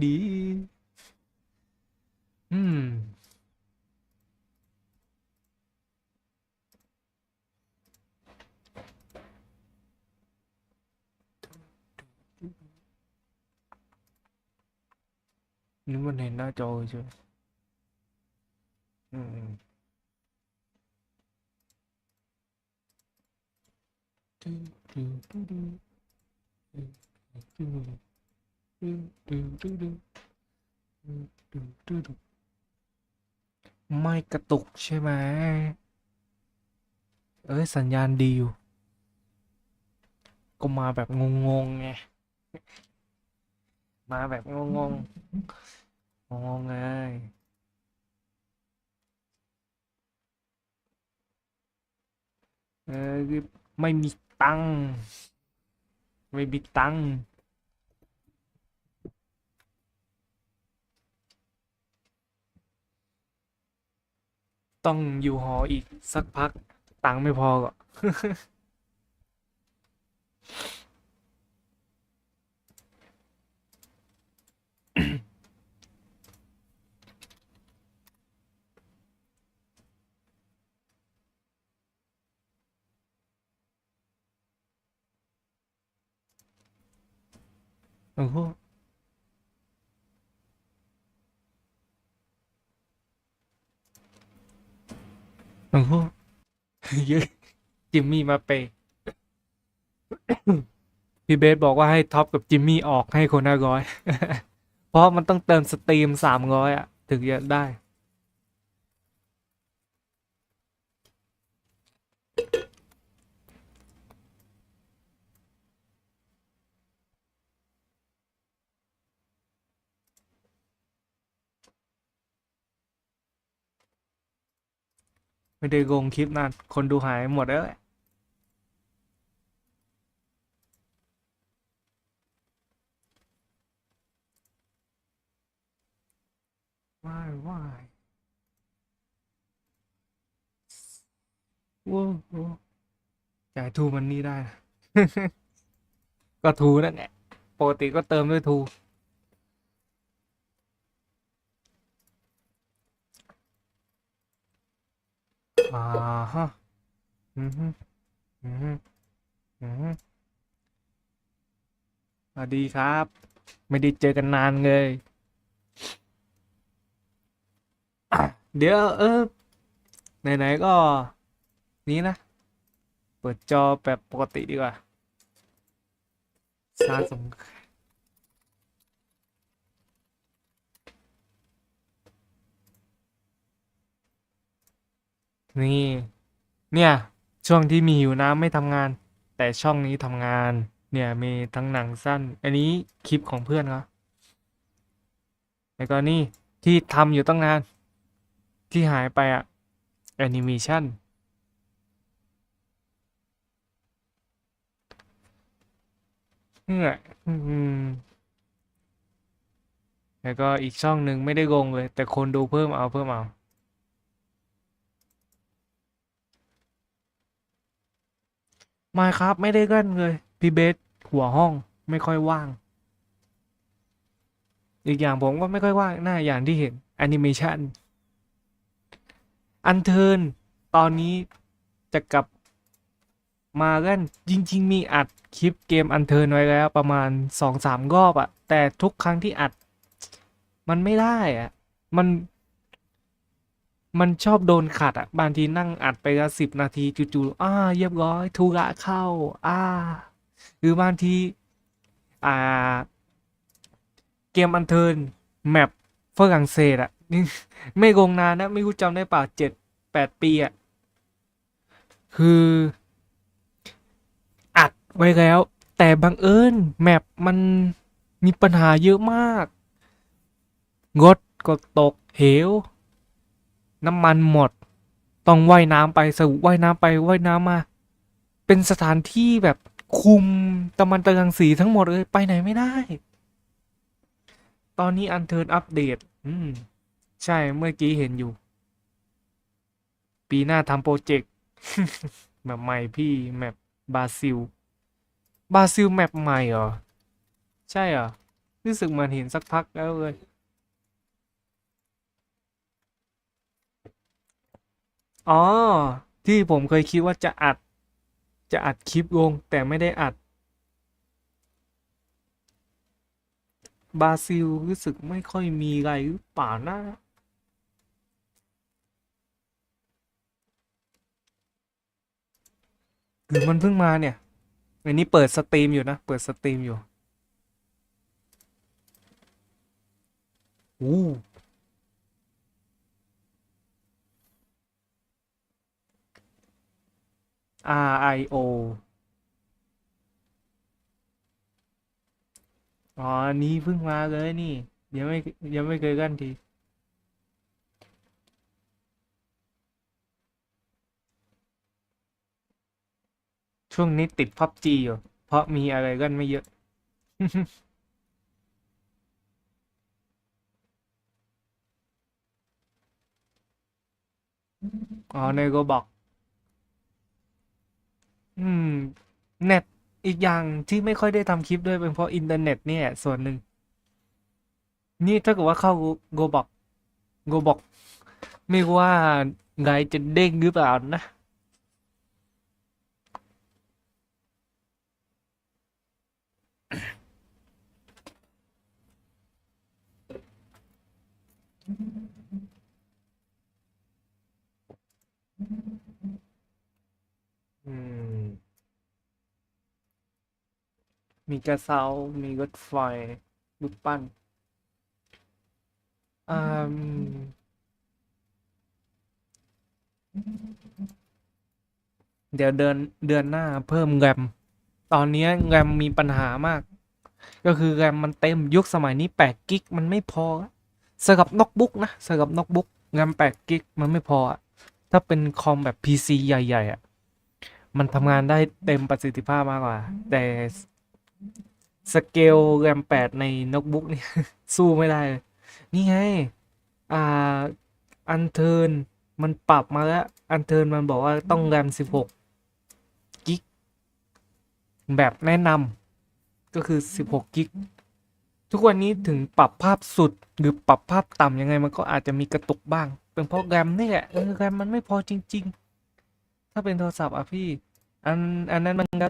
đi hmm, những màn hình đã trồi chưa ừ. Uhm. ไม่กระตุกใช่ไหม เอ้ย สัญญาณดีอยู่ ก็มาแบบงงๆไง มาแบบงงงงงเไงเออไม่มีตัง ไม่มีตัง ต้องอยู่หออีกสักพัก ตังค์ไม่พอก็โอ้โห โอ้โหเยอะจิมมี่มาเปย์พี่เบสบอกว่าให้ท็อปกับจิมมี่ออกให้คนห้าร้อย เพราะมันต้องเติมสตรีมสามร้อยอะ ถึงจะได้ ไม่ได้ลงคลิปนาน คนดูหายหมดแล้วแหละว้ายว้ายโว้โว้จ่ายทูมันนี่ได้นะก็ทูนั่นแหละปกติก็เติมด้วยทู อ่าฮะอืมฮึอืมฮึอืมฮึสวัสดีครับ ไม่ได้เจอกันนานเลย เดี๋ยวเออไหนๆก็นี้นะ เปิดจอแบบปกติดีกว่าสารสงคราม นี่ เนี่ย ช่วงที่มีหิวน้ำไม่ทำงาน แต่ช่องนี้ทำงาน เนี่ยมีทั้งหนังสั้น อันนี้คลิปของเพื่อนเขาแล้วก็นี่ที่ทำอยู่ตั้งนาน ที่หายไปอะแอนิเมชันเนี่ยอืมแล้วก็อีกช่องหนึ่งไม่ได้ลงเลย แต่คนดูเพิ่มเอาเพิ่มเอา ไม่ครับไม่ได้เล่นเลย พี่เบสหัวห้องไม่ค่อยว่าง อีกอย่างผมก็ไม่ค่อยว่างหน้าอย่างที่เห็นแอนิเมชันอันเทิร์นตอนนี้จะกลับมาเล่นจริง ๆ มีอัดคลิปเกมอันเทิร์นไว้แล้ว ประมาณสองสามรอบอะแต่ทุกครั้งที่อัด มันไม่ได้อะมัน มันชอบโดนขัดอะบางทีนั่งอัดไปละสิบนาทีจู่ๆอ่าเรียบร้อยธุระเข้าอ่าหรือบางทีอ่า เกมอันเทิร์นแมปฝรั่งเศสอะนี่ไม่ลงนานนะ ไม่รู้จำได้ป่าเจ็ดแปดปีอะคือ อัดไว้แล้ว แต่บังเอิญแมปมันมีปัญหาเยอะมากรถก็ตกเหว น้ำมันหมด ต้องว่ายน้ำไปสรุปว่ายน้ำไปว่ายน้ำมา เป็นสถานที่แบบคุมตะมันตะกังสีทั้งหมดเลยไปไหนไม่ได้ ตอนนี้อันเทิร์นอัปเดต อืม ใช่เมื่อกี้เห็นอยู่ ปีหน้าทำโปรเจกต์แบบใหม่พี่แมปบราซิล บราซิลแมปใหม่เหรอ ใช่เหรอ รู้สึกมือนเห็นสักพักแล้วเลย อ๋อ ที่ผมเคยคิดว่าจะอัด จะอัดคลิปลงแต่ไม่ได้อัด บราซิลรู้สึกไม่ค่อยมีอะไรหรือเปล่านะหรือมันเพิ่งมาเนี่ย อันนี้เปิดสตรีมอยู่นะ เปิดสตรีมอยู่ อู้ R I O อ๋ออันนี้เพิ่งมาเลยนี่ ยังไม่ยังไม่เคยกันที ช่วงนี้ติดพับจีอยู่ เพราะมีอะไรกันไม่เยอะอ๋อในก็บอก อืม เน็ตอีกอย่างที่ไม่ค่อยได้ทำคลิปด้วยเป็นเพราะอินเทอร์เน็ตเนี่ยส่วนหนึ่ง นี่ถ้าเกิดว่าเข้าโกบอกโกบอก ไม่ว่าไงจะเด้งหรือเปล่านะอืม มีกระเช้ามีรถไฟรูปปั้นอืมเดี๋ยวเดือนเดือนหน้าเพิ่มแรม ตอนนี้แรมมีปัญหามาก ก็คือแรมมันเต็มยุคสมัยนี้8กิกมันไม่พอสำหรับโน้ตบุ๊กนะสำหรับโน้ตบุ๊กแรม8กิกมันไม่พอ ถ้าเป็นคอมแบบ PC ใหญ่ ๆ อะ มันทำงานได้เต็มประสิทธิภาพมากกว่า แต่ สเกลแรม8ในโน้ตบุ๊กนี่สู้ไม่ได้เลย นี่ไง อ่า อันเทิร์นมันปรับมาแล้ว อันเทิร์นมันบอกว่าต้องแรม16กิก แบบแนะนำก็คือ16กิก ทุกวันนี้ถึงปรับภาพสุดหรือปรับภาพต่ำยังไงมันก็อาจจะมีกระตุกบ้าง เป็นเพราะแรมนี่แหละแรมมันไม่พอจริง ๆ ถ้าเป็นโทรศัพท์อะพี่ อันอันนั้นมันก็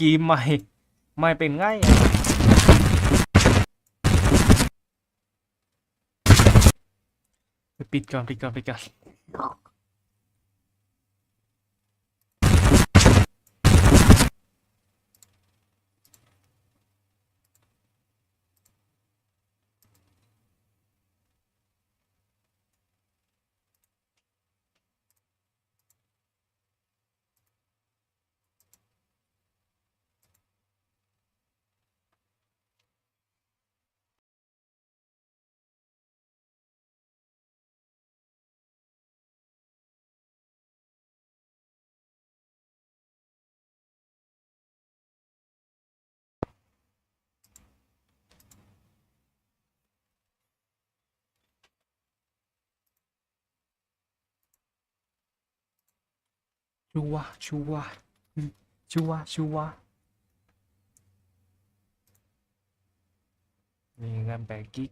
กีใหม่ไม่เป็นไงปิดก่อนปิดก่อนปิดก่อน chua chua chua chua mình làm bài kít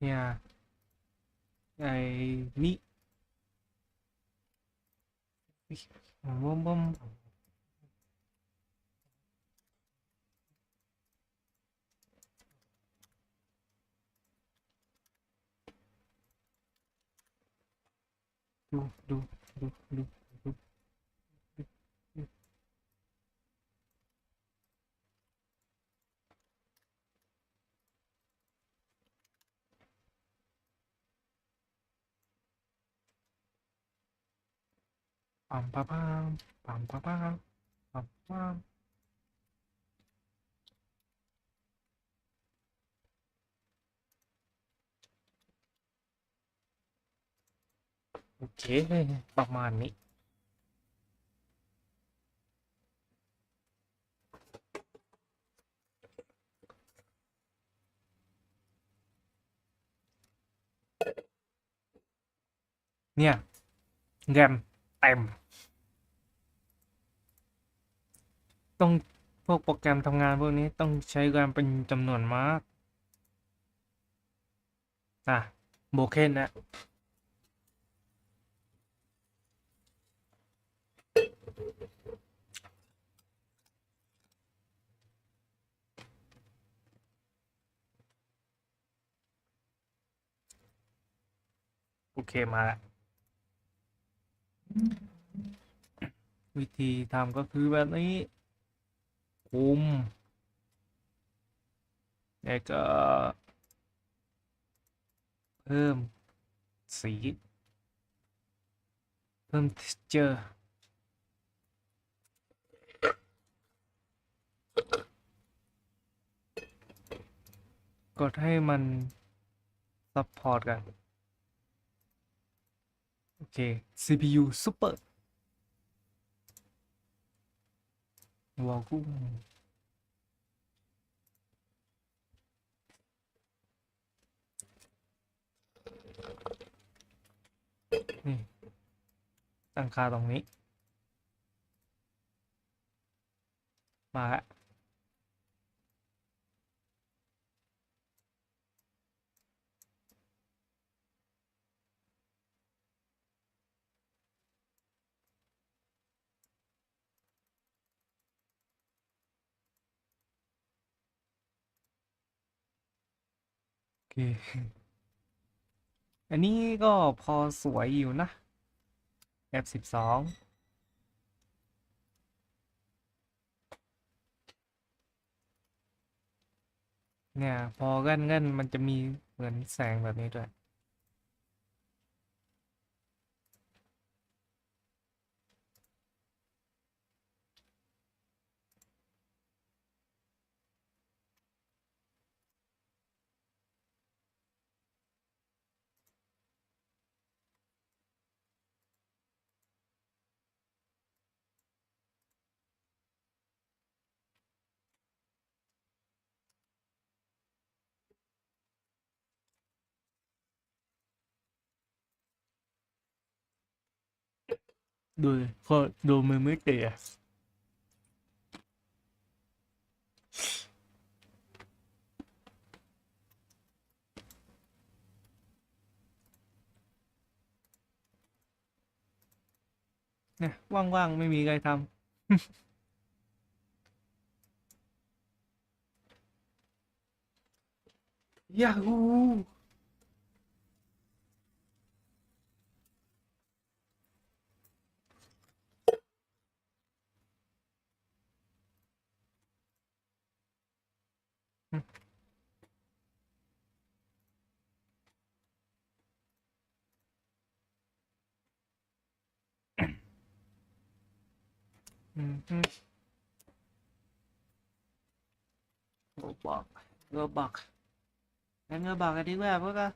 Yeah, I meet ชัวร์มีเงินแปดกิก เนี่ยไอ้นี่บอมบอมดูดูดูดูดูดู ปั๊มปั๊มปั๊มปั๊มปั๊มปั๊มปั๊มโอเคประมาณนี้เนี่ยแรมเต็ม ต้องพวกโปรแกรมทำงานพวกนี้ต้องใช้แรมเป็นจำนวนมาก อะโบเคนนะโอเคมาแล้ววิธีทำก็คือแบบนี้ คุม แล้วก็ เพิ่มสี เพิ่ม texture กดให้มัน support กัน โอเค CPU super วอลกุ้งนี่ตั้งค่าตรงนี้ มาแล้ว เค อันนี้ก็พอสวยอยู่นะ F12 เนี่ย พอเงินเงินมันจะมีเหมือนแสงแบบนี้ด้วย ดูเขาดูมือไม่เตะเนี่ยว่างๆ ไม่มีอะไรทำยาฮู โรบอกโรบอกงั้นโรบอกกันดีกว่าพวกเรา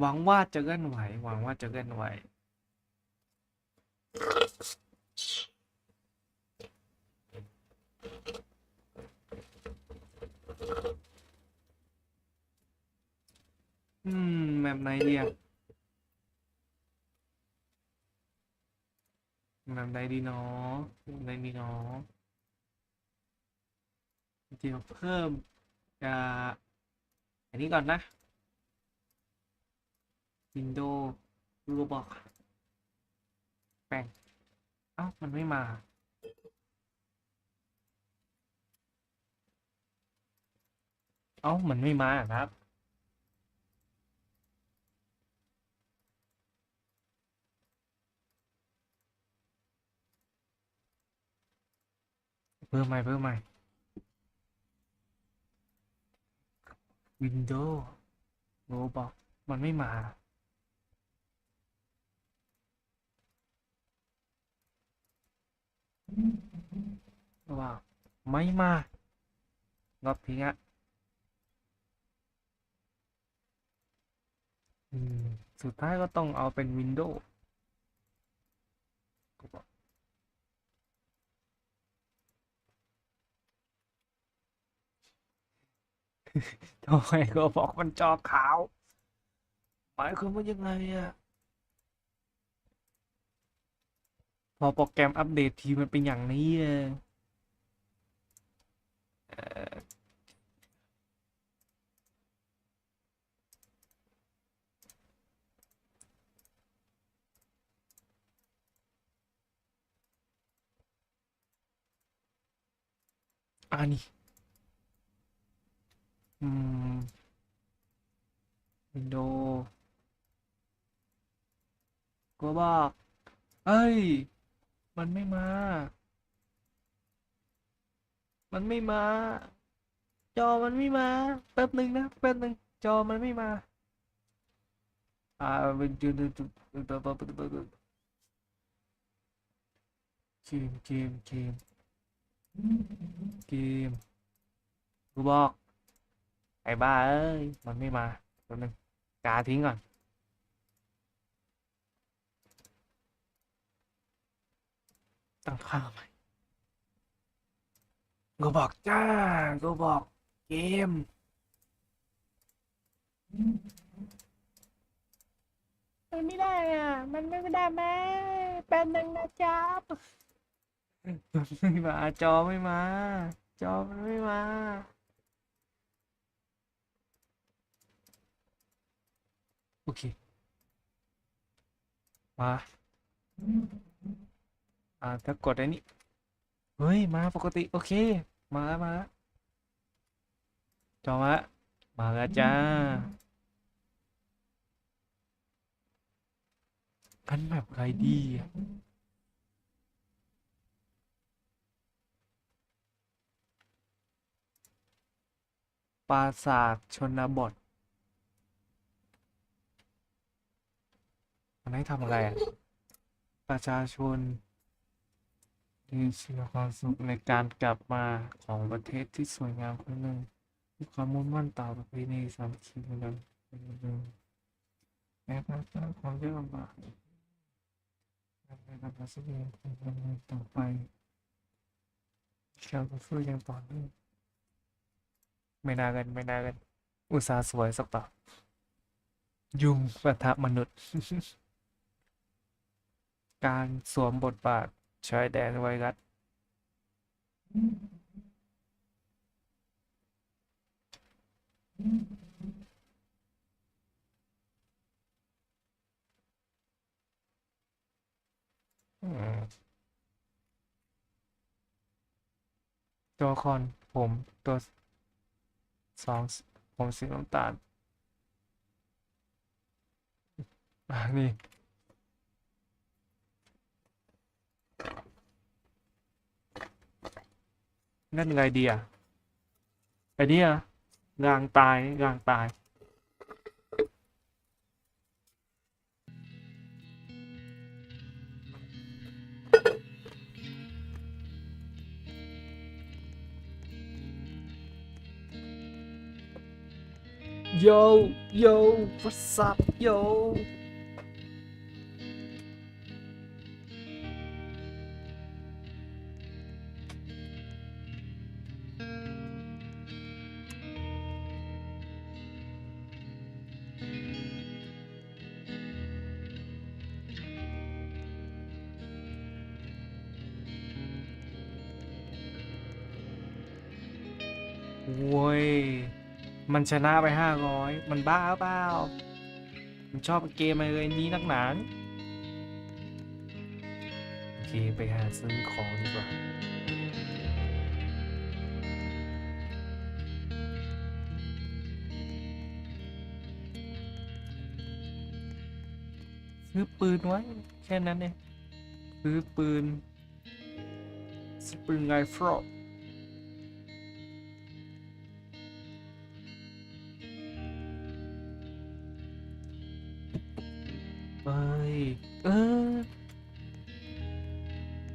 หวังว่าจะเลื่อนไหว หวังว่าจะเลื่อนไหวอืมแบบไหนดีอะ แบบไหนดีเนาะแบบไหนดีเนาะเดี๋ยวเพิ่มอ่าอันนี้ก่อนนะ Windows Roblox แป้งเอ้ามันไม่มาเอ้ามันไม่มาครับ เพิ่มใหม่เพิ่มใหม่ Windows Roblox มันไม่มาว้าวไม่มางอบทิ้งอะอืมสุดท้ายก็ต้องเอาเป็น Windows ก็บอก ทำไมก็บอกมันจอขาว หมายความว่ายังไงอะพอโปรแกรมอัปเดตทีมันเป็นอย่างนี้อะเอ่ออันนี้ อืมวินโดว์ก็บอกเอ้ย มันไม่มา มันไม่มา จอมันไม่มา แป๊บหนึ่งนะ แป๊บหนึ่งจอมันไม่มา อ่าเป็นจุดจุดจุดเกมเกมเกมเกมกูบอก ไอ้บ้าเอ้ย มันไม่มาแป๊บนึงกาทิ้งก่อน ตั้งค่าใหม่ก็บอกจ้าก็บอกเกม มันไม่ได้อะ มันไม่ได้ไหมเป็นหนึ่งนะจ๊อบไม่มา จอไม่มา จอมันไม่มา โอเค มา อ่าถ้ากดอันนี้เฮ้ย มาปกติ โอเค มาแล้วมาแล้วจอมาแล้วมาแล้วจ้า อันแบบไรดีปราสาทชนบท มันให้ทำอะไรอะ ประชาชนมีชีวิตความสุขในการกลับมาของประเทศที่สวยงามคนหนึ่งมีความมุ่งมั่นต่อประเพณีสามัคคีเป็นหนึ่งแม้ภาพเจ้าความยากลำบากการกับการแสดงเป็นดำเนินต่อไปเราต่อสู้อย่างต่อเนื่องไม่น่ากันไม่น่ากัน อุตสาห์สวยสักต่อ ยุงปะทะมนุษย์ การสวมบทบาทชายแดนไวรัสตัวละครผมตัวสองผมสีน้ำตาลนี่ นั่นไงดีอะไอเนี้ยงางตายงางตาย Yo yo what's up yo ว้ย มันชนะไปห้าร้อยมันบ้าเปล่ามันชอบเกมอะไรนี้นักหนานโอเค ไปหาซื้อของดีกว่าซื้อปืนไว้แค่นั้นเองซื้อปืนสปริงไรเฟิ เออ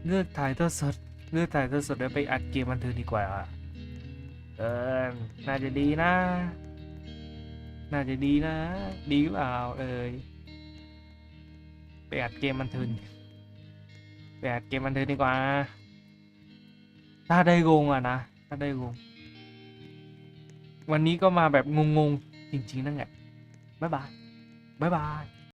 เลือกถ่ายทอดสด เลือกถ่ายทอดสดแล้วไปอัดเกมบันเทิงดีกว่าเออ น่าจะดีนะ น่าจะดีนะ ดีหรือเปล่าเอ่ยไปอัดเกมบันเทิงไปอัดเกมบันเทิงดีกว่า ถ้าได้งงอะนะ ถ้าได้งง วันนี้ก็มาแบบงงๆ จริง ๆ นั่นแหละบ๊ายบายบ๊ายบาย